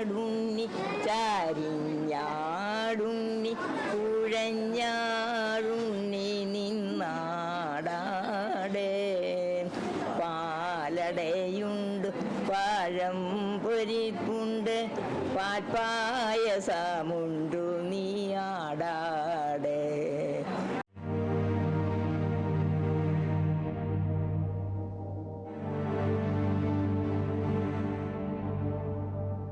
ചാടുണ്ണി ചാരിഞ്ഞാടുണ്ണി കുഴഞ്ഞാടുണ്ണി നിന്നാടാടേ പാലടയുണ്ട് പഴം പൊരിപ്പുണ്ട് പാൽപ്പായസമുണ്ടു ആടാ